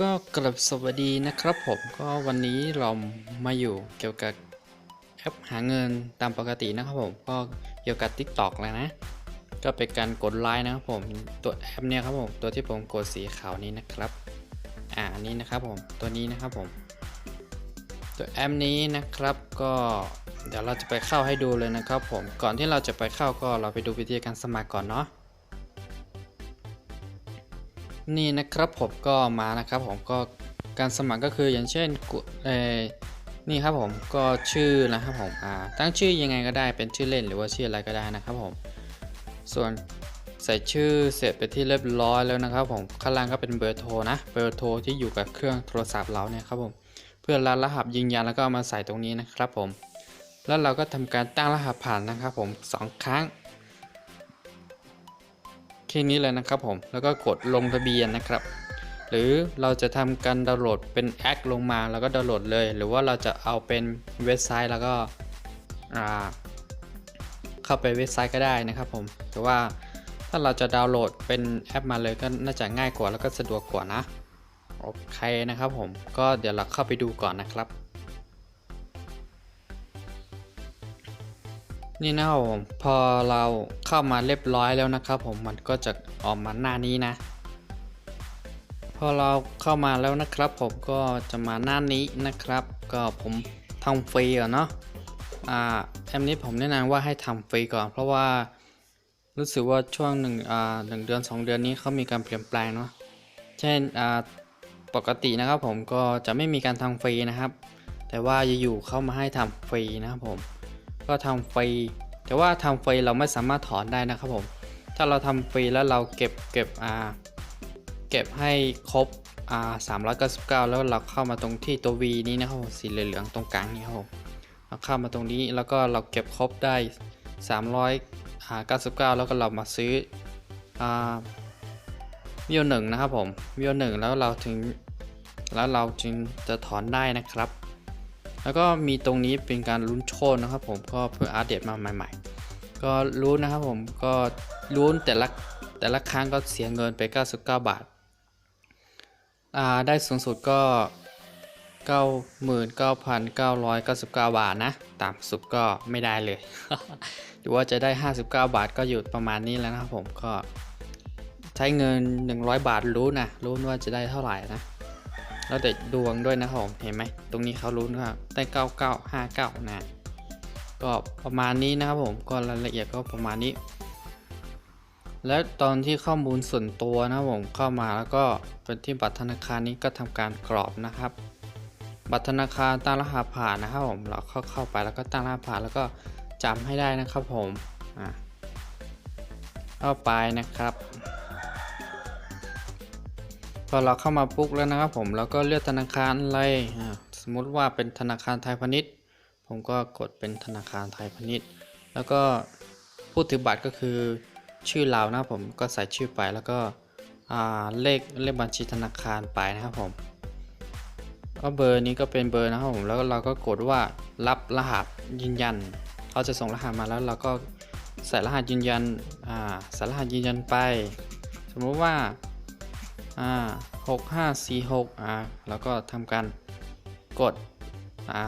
ก็กลับสวัสดีนะครับผมก็วันนี้เรามาอยู่เกี่ยวกับแอปหาเงินตามปกตินะครับผมก็เกี่ยวกับ TikTok แล้วนะ ก็เป็นการกดไลค์นะครับผมตัวแอปเนี่ยครับผมตัวที่ผมกดสีขาวนี้นะครับอ่าอันนี้นะครับผมตัวนี้นะครับผม ตัวแอปนี้นะครับก็เดี๋ยวเราจะไปเข้าให้ดูเลยนะครับผมก่อนที่เราจะไปเข้าก็เราไปดูวิธีการสมัครก่อนเนาะ นี่นะครับผมก็มานะครับผมก็การสมัครก็คืออย่างเช่นกุเอนี่ครับผมก็ชื่อนะครับผมอ่าตั้งชื่อยังไงก็ได้เป็นชื่อเล่นหรือว่าชื่ออะไรก็ได้นะครับผม ส่วนใส่ชื่อเสร็จไปที่เรียบร้อยแล้วนะครับผมข้างล่างก็เป็นเบอร์โทรนะเบอร์โทรที่อยู่กับเครื่องโทรศัพท์เราเนี่ยครับผมเพื่อรัดรหัสยืนยันแล้วก็เอามาใส่ตรงนี้นะครับผม แล้วเราก็ทำการตั้งรหัสผ่านนะครับผมสองครั้ง แค่นี้เลยนะครับผม แล้วก็กดลงทะเบียนนะครับ หรือเราจะทำการดาวน์โหลดเป็นแอปลงมาแล้วก็ดาวน์โหลดเลย หรือว่าเราจะเอาเป็นเว็บไซต์แล้วก็เข้าไปเว็บไซต์ก็ได้นะครับผม แต่ว่าถ้าเราจะดาวน์โหลดเป็นแอปมาเลยก็น่าจะง่ายกว่าแล้วก็สะดวกกว่านะ โอเคนะครับผม ก็เดี๋ยวเราเข้าไปดูก่อนนะครับ นี่นะครับผมพอเราเข้ามาเรียบร้อยแล้วนะครับผมมันก็จะออกมาหน้านี้นะ พอเราเข้ามาแล้วนะครับ ผมก็จะมาหน้านี้นะครับ ก็ผมทำฟรีก่อนเนาะอ่าแอปนี้ผมแนะนำว่าให้ทำฟรีก่อน เพราะว่ารู้สึกว่าช่วงหนึ่งอ่าหนึ่งเดือนสองเดือนนี้เขามีการเปลี่ยนแปลงเนาะเช่นอ่าปกตินะครับผมก็จะไม่มีการทำฟรีนะครับ แต่ว่าอยู่ๆเข้ามาให้ทำฟรีนะครับผม ก็ทำฟรีแต่ว่าทำฟรีเราไม่สามารถถอนได้นะครับผม ถ้าเราทำฟรีแล้วเราเก็บเก็บอ่าเก็บให้ครบอ่า399 แล้วเราเข้ามาตรงที่ตัว V นี้นะครับผมสีเหลืองๆตรงกลางนี้ครับผมเราเข้ามาตรงนี้แล้วก็เราเก็บครบได้ 399 แล้วก็เรามาซื้ออ่าวิวหนึ่งนะครับผมวิวหนึ่งแล้วเราถึงแล้วเราจึงจะถอนได้นะครับ แล้วก็มีตรงนี้เป็นการลุ้นโชคนะครับผมก็เพื่ออัปเดตมาใหม่ๆ ก็รู้นะครับผมก็ลุ้นแต่ละแต่ละครั้งก็เสียเงินไป 99 บาทอ่าได้สูงสุดก็ 99,999 บาทนะต่ำสุดก็ไม่ได้เลย หรือว่าจะได้ 59 บาทก็อยู่ประมาณนี้แล้วนะครับผมก็ใช้เงิน 100 บาทรู้นะรู้ว่าจะได้เท่าไหร่นะ แล้วแต่ดวงด้วยนะครับผมเห็นไหมตรงนี้เขารู้ว่าได้9959นะก็ประมาณนี้นะครับผมก็รายละเอียดก็ประมาณนี้ แล้วตอนที่ข้อมูลส่วนตัวนะครับผมเข้ามาแล้วก็เป็นที่บัตรธนาคารนี้ก็ทำการกรอบนะครับ บัตรธนาคารตั้งรหัสผ่านนะครับผมเราเข้าเข้าไปแล้วก็ตั้งรหัสผ่านแล้วก็จำให้ได้นะครับผมอะเข้าไปนะครับ พอเราเข้ามาปุ๊บแล้วนะครับผมแล้วก็เลือกธนาคารอะไรสมมุติว่าเป็นธนาคารไทยพาณิชย์ ผมก็กดเป็นธนาคารไทยพาณิชย์ แล้วก็ผู้ถือบัตรก็คือชื่อเรานะครับผมก็ใส่ชื่อไปแล้วก็เลขเลขบัญชีธนาคารไปนะครับผมก็เบอร์นี้ก็เป็นเบอร์นะครับผมแล้วเราก็กดว่ารับรหัสยืนยันเขาจะส่งรหัสมาแล้วเราก็ใส่รหัสยืนยันใส่รหัสยืนยันไป สมมุติว่า อ่าหกห้าสี่หกอ่าแล้วก็ทำการกดอ่า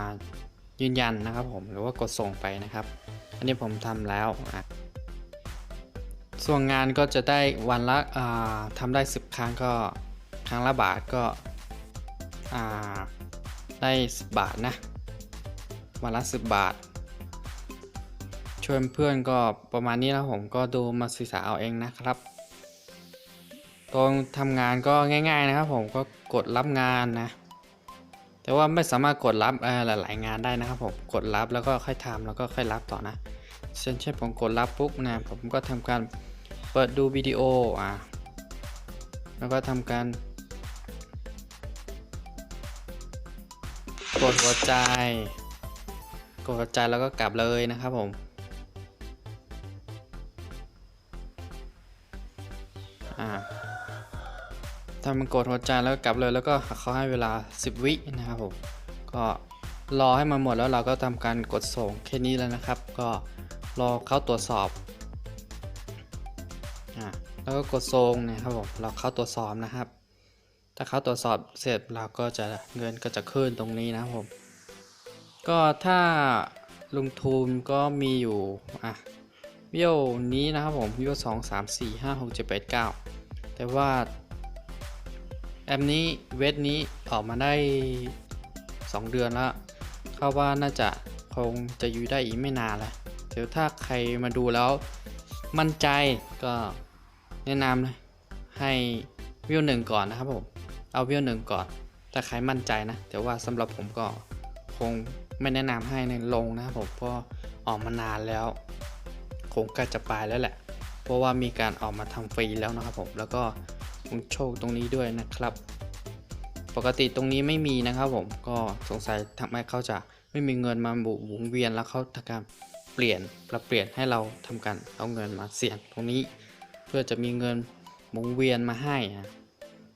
ยืนยันนะครับผมหรือว่ากดส่งไปนะครับ อันนี้ผมทำแล้วอะส่วนงานก็จะได้วันละอ่าทำได้ 10 ครั้งก็ครั้งละบาทก็อ่าได้ 10 บาทนะ วันละ 10 บาท ชวนเพื่อนก็ประมาณนี้แล้วผมก็ดูมาศึกษาเอาเองนะครับ ตรงทำงานก็ง่าย ๆนะครับ ผมก็กดรับงานนะ แต่ว่าไม่สามารถกดรับหลาย ๆ งานได้นะครับผมกดรับแล้วก็ค่อยทำแล้วก็ค่อยรับต่อนะเช่นเช่นผมกดรับปุ๊บนะผมก็ทำการเปิดดูวิดีโออะแล้วก็ทำการกดหัวใจ กดหัวใจแล้วก็กลับเลยนะครับผม ถ้ามันกดหัวใจแล้วกลับเลยแล้วก็เขาให้เวลา 10 วินะครับผมก็รอให้มันหมดแล้วเราก็ทำการกดส่งแค่นี้แล้วนะครับ ก็รอเขาตรวจสอบอ่าแล้วก็กดส่งนะครับผมเราเข้าตรวจสอบนะครับ ถ้าเขาตรวจสอบเสร็จเราก็จะเงินก็จะขึ้นตรงนี้นะครับผมก็ถ้าลงทุนก็มีอยู่อะเบี้ยวนี้นะครับผมเบี้ยวสองสามสี่ห้าหกเจ็ดแปดเก้าแต่ว่า แอปนี้เวทนี้ออกมาได้ 2 เดือนแล้วเข้าว่าน่าจะคงจะอยู่ได้อีกไม่นานแล้วเดี๋ยวถ้าใครมาดูแล้ว มั่นใจก็แนะนำเลยให้วิวหนึ่งก่อนนะครับผมเอาวิวหนึ่งก่อนถ้าใครมั่นใจนะแต่ว่าสำหรับผมก็คงไม่แนะนำให้ในลงนะครับผมเพราะออกมานานแล้ว คงใกล้จะไปแล้วแหละ เพราะว่ามีการออกมาทำฟรีแล้วนะครับผมแล้วก็ คงโชคตรงนี้ด้วยนะครับ ปกติตรงนี้ไม่มีนะครับผมก็สงสัยทำไมเขาจะไม่มีเงินมาหมุนเวียนแล้วเขาทำการเปลี่ยนปรับเปลี่ยนให้เราทำการเอาเงินมาเสี่ยงตรงนี้ เพื่อจะมีเงินหมุนเวียนมาให้นะ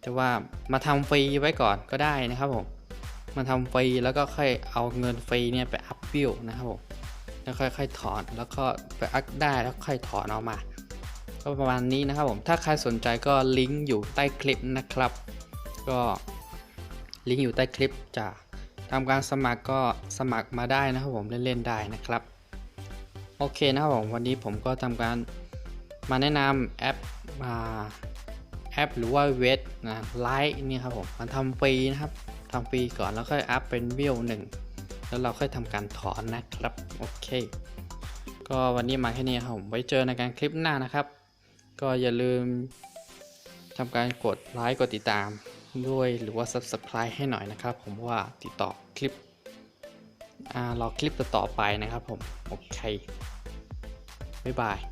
แต่ว่ามาทำฟรีไว้ก่อนก็ได้นะครับผมมาทำฟรีแล้วก็ค่อยเอาเงินฟรีเนี่ยไปอัพบิลนะครับผมแล้วค่อยๆถอนแล้วก็ไปอัพได้แล้วค่อยถอนออกมา ก็ประมาณนี้นะครับผม ถ้าใครสนใจก็ลิงก์อยู่ใต้คลิปนะครับ ก็ลิงก์อยู่ใต้คลิปจะทำการสมัครก็สมัครมาได้นะครับผมเล่นๆได้นะครับ โอเคนะครับผมวันนี้ผมก็ทำการมาแนะนำแอปมาแอปหรือว่าเวทนะไลท์นี่ครับผมมันทำฟรีนะครับทำฟรีก่อนแล้วค่อยอัพเป็นวิวหนึ่งแล้วเราค่อยทำการถอนนะครับ โอเค ก็วันนี้มาแค่นี้ครับผมไว้เจอในการคลิปหน้านะครับ ก็อย่าลืมทำการกดไลค์กดติดตามด้วยหรือว่า Subscribe ให้หน่อยนะครับ ผมว่าติดต่อคลิปรอคลิปต่อไปนะครับผม โอเค บ๊ายบาย